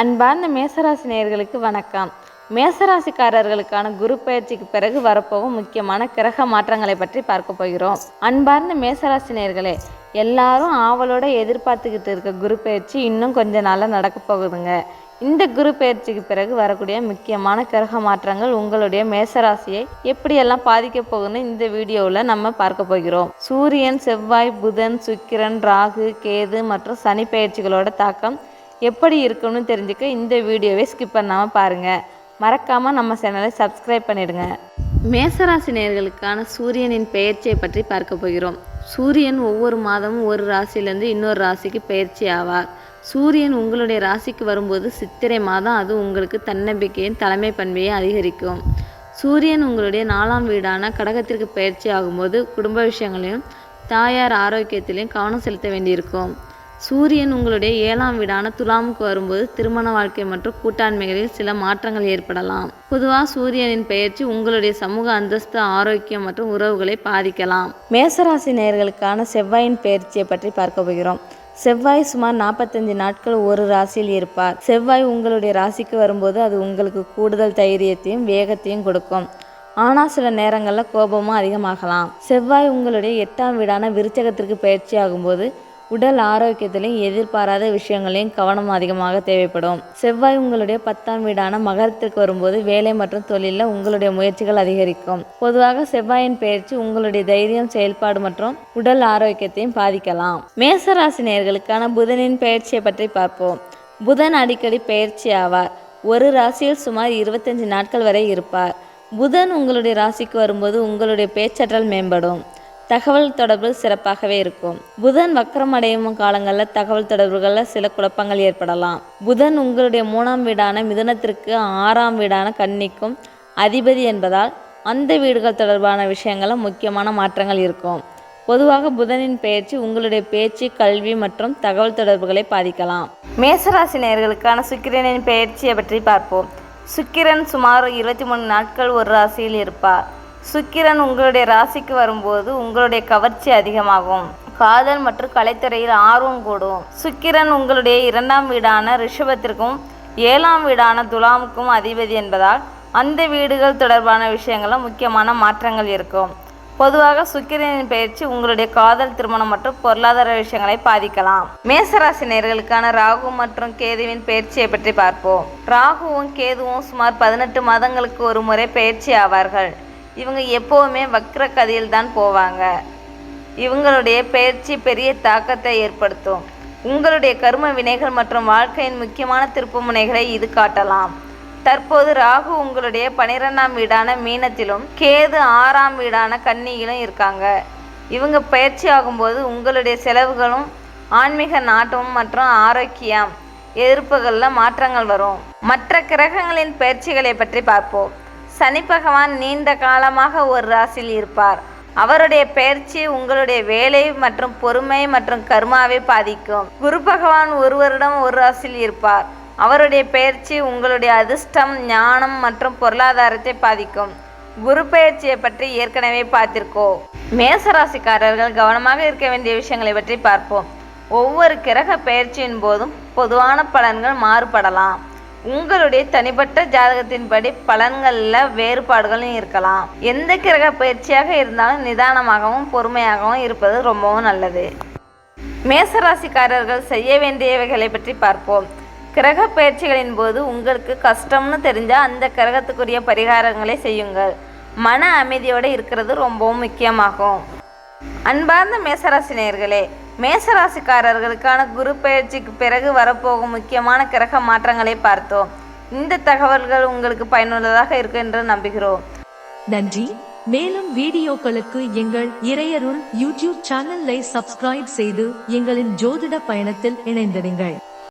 அன்பார்ந்த மேசராசி நேயர்களுக்கு வணக்கம். மேசராசிக்காரர்களுக்கான குரு பயிற்சிக்கு பிறகு வரப்போகும் முக்கியமான கிரக மாற்றங்களை பற்றி பார்க்க போகிறோம். அன்பார்ந்த மேசராசி நேயர்களே எல்லாரும் ஆவலோட எதிர்பார்த்துக்கிட்டு இருக்க குரு பயிற்சி இன்னும் கொஞ்ச நாளில் நடக்க போகுதுங்க. இந்த குரு பயிற்சிக்கு பிறகு வரக்கூடிய முக்கியமான கிரக மாற்றங்கள் உங்களுடைய மேசராசியை எப்படியெல்லாம் பாதிக்க போகுதுன்னு இந்த வீடியோவில் நம்ம பார்க்க போகிறோம். சூரியன் செவ்வாய் புதன் சுக்கிரன் ராகு கேது மற்றும் சனி பயிற்சிகளோட தாக்கம் எப்படி இருக்குன்னு தெரிஞ்சுக்க இந்த வீடியோவை ஸ்கிப் பண்ணாமல் பாருங்கள் மறக்காமல் நம்ம சேனலை சப்ஸ்கிரைப் பண்ணிடுங்க. மேசராசி நேர்களுக்கான சூரியனின் பெயர்ச்சியை பற்றி பார்க்க போகிறோம். சூரியன் ஒவ்வொரு மாதமும் ஒரு ராசியிலேருந்து இன்னொரு ராசிக்கு பயிற்சி ஆவார். சூரியன் உங்களுடைய ராசிக்கு வரும்போது சித்திரை மாதம் அது உங்களுக்கு தன்னம்பிக்கையின் தலைமை பண்பையை அதிகரிக்கும். சூரியன் உங்களுடைய நாலாம் வீடான கடகத்திற்கு பயிற்சி ஆகும்போது குடும்ப விஷயங்களையும் தாயார் ஆரோக்கியத்திலையும் கவனம் செலுத்த வேண்டியிருக்கும். சூரியன் உங்களுடைய ஏழாம் வீடான துலாமுக்கு வரும்போது திருமண வாழ்க்கை மற்றும் கூட்டாண்மைகளில் சில மாற்றங்கள் ஏற்படலாம். பொதுவாக சூரியனின் பெயர்ச்சி உங்களுடைய சமூக அந்தஸ்து ஆரோக்கியம் மற்றும் உறவுகளை பாதிக்கலாம். மேசராசி நேயர்களுக்கான செவ்வாயின் பெயர்ச்சியை பற்றி பார்க்க போகிறோம். செவ்வாய் சுமார் நாற்பத்தஞ்சு நாட்கள் ஒரு ராசியில் இருப்பார். செவ்வாய் உங்களுடைய ராசிக்கு வரும்போது அது உங்களுக்கு கூடுதல் தைரியத்தையும் வேகத்தையும் கொடுக்கும். ஆனால் சில நேரங்களில் கோபமும் அதிகமாகலாம். செவ்வாய் உங்களுடைய எட்டாம் வீடான விருச்சகத்திற்கு பயிற்சி ஆகும்போது உடல் ஆரோக்கியத்திலையும் எதிர்பாராத விஷயங்களையும் கவனம் அதிகமாக தேவைப்படும். செவ்வாய் உங்களுடைய பத்தாம் வீடான மகரத்திற்கு வரும்போது வேலை மற்றும் தொழிலில் உங்களுடைய முயற்சிகள் அதிகரிக்கும். பொதுவாக செவ்வாயின் பயிற்சி உங்களுடைய தைரியம் செயல்பாடு மற்றும் உடல் ஆரோக்கியத்தையும் பாதிக்கலாம். மேசராசி நேர்களுக்கான புதனின் பயிற்சியை பற்றி பார்ப்போம். புதன் அடிக்கடி பயிற்சி ஆவார். ஒரு ராசியில் சுமார் இருபத்தஞ்சு நாட்கள் வரை இருப்பார். புதன் உங்களுடைய ராசிக்கு வரும்போது உங்களுடைய பேச்சாற்றல் மேம்படும். தகவல் தொடர்பு சிறப்பாகவே இருக்கும். புதன் வக்கரம் அடையும் காலங்களில் தகவல் தொடர்புகளில் சில குழப்பங்கள் ஏற்படலாம். புதன் உங்களுடைய மூணாம் வீடான மிதுனத்திற்கு ஆறாம் வீடான கன்னிக்கும் அதிபதி என்பதால் அந்த வீடுகள் தொடர்பான விஷயங்களில் முக்கியமான மாற்றங்கள் இருக்கும். பொதுவாக புதனின் பெயர்ச்சி உங்களுடைய பேச்சு கல்வி மற்றும் தகவல் தொடர்புகளை பாதிக்கலாம். மேசராசி நேர்களுக்கான சுக்கிரனின் பெயர்ச்சியை பற்றி பார்ப்போம். சுக்கிரன் சுமார் இருபத்தி மூணு நாட்கள் ஒரு ராசியில் இருப்பார். சுக்கிரன் உங்களுடைய ராசிக்கு வரும்போது உங்களுடைய கவர்ச்சி அதிகமாகும். காதல் மற்றும் கலைத்துறையில் ஆர்வம் கூடும். சுக்கிரன் உங்களுடைய இரண்டாம் வீடான ரிஷபத்திற்கும் ஏழாம் வீடான துலாமுக்கும் அதிபதி என்பதால் அந்த வீடுகள் தொடர்பான விஷயங்களில் முக்கியமான மாற்றங்கள் இருக்கும். பொதுவாக சுக்கிரனின் பயிற்சி உங்களுடைய காதல் திருமணம் மற்றும் பொருளாதார விஷயங்களை பாதிக்கலாம். மேசராசி நேர்களுக்கான ராகு மற்றும் கேதுவின் பயிற்சியை பற்றி பார்ப்போம். ராகுவும் கேதுவும் சுமார் பதினெட்டு மாதங்களுக்கு ஒரு முறை பயிற்சி ஆவார்கள். இவங்க எப்போவுமே வக்ர கதையில் தான் போவாங்க. இவங்களுடைய பயிற்சி பெரிய தாக்கத்தை ஏற்படுத்தும். உங்களுடைய கர்ம வினைகள் மற்றும் வாழ்க்கையின் முக்கியமான திருப்புமுனைகளை இது காட்டலாம். தற்போது ராகு உங்களுடைய பனிரெண்டாம் வீடான மீனத்திலும் கேது ஆறாம் வீடான கன்னியிலும் இருக்காங்க. இவங்க பயிற்சி ஆகும்போது உங்களுடைய செலவுகளும் ஆன்மீக நாட்டமும் மற்றும் ஆரோக்கியம் எதிர்ப்புகளில் மாற்றங்கள் வரும். மற்ற கிரகங்களின் பயிற்சிகளை பற்றி பார்ப்போம். சனி பகவான் நீண்ட காலமாக ஒரு ராசியில் இருப்பார். அவருடைய பயிற்சி உங்களுடைய வேலை மற்றும் பொறுமை மற்றும் கர்மாவை பாதிக்கும். குரு பகவான் ஒரு வருடம் ஒரு ராசியில் இருப்பார். அவருடைய பயிற்சி உங்களுடைய அதிர்ஷ்டம் ஞானம் மற்றும் பொருளாதாரத்தை பாதிக்கும். குரு பயிற்சியை பற்றி ஏற்கனவே பார்த்திருக்கோம். மேசராசிக்காரர்கள் கவனமாக இருக்க வேண்டிய விஷயங்களை பற்றி பார்ப்போம். ஒவ்வொரு கிரக பயிற்சியின் போதும் பொதுவான பலன்கள் மாறுபடலாம். உங்களுடைய தனிப்பட்ட ஜாதகத்தின்படி பலன்களில் வேறுபாடுகளும் இருக்கலாம். எந்த கிரக பயிற்சியாக இருந்தாலும் நிதானமாகவும் பொறுமையாகவும் இருப்பது ரொம்பவும் நல்லது. மேசராசிக்காரர்கள் செய்ய வேண்டியவைகளை பற்றி பார்ப்போம். கிரக பயிற்சிகளின் போது உங்களுக்கு கஷ்டம்னு தெரிஞ்சால் அந்த கிரகத்துக்குரிய பரிகாரங்களை செய்யுங்கள். மன அமைதியோடு இருக்கிறது ரொம்பவும் முக்கியமாகும். அன்பார்ந்த மேசராசினியர்களே மேசராசிக்காரர்களுக்கான குரு பயிற்சிக்கு பிறகு வரப்போகும் முக்கியமான கிரக மாற்றங்களை பார்த்தோம். இந்த தகவல்கள் உங்களுக்கு பயனுள்ளதாக இருக்கும் என்று நம்புகிறோம். நன்றி. மேலும் வீடியோக்களுக்கு எங்கள் இறையருள் யூடியூப் சேனலை சப்ஸ்கிரைப் செய்து எங்களின் ஜோதிட பயணத்தில் இணைந்திருங்கள்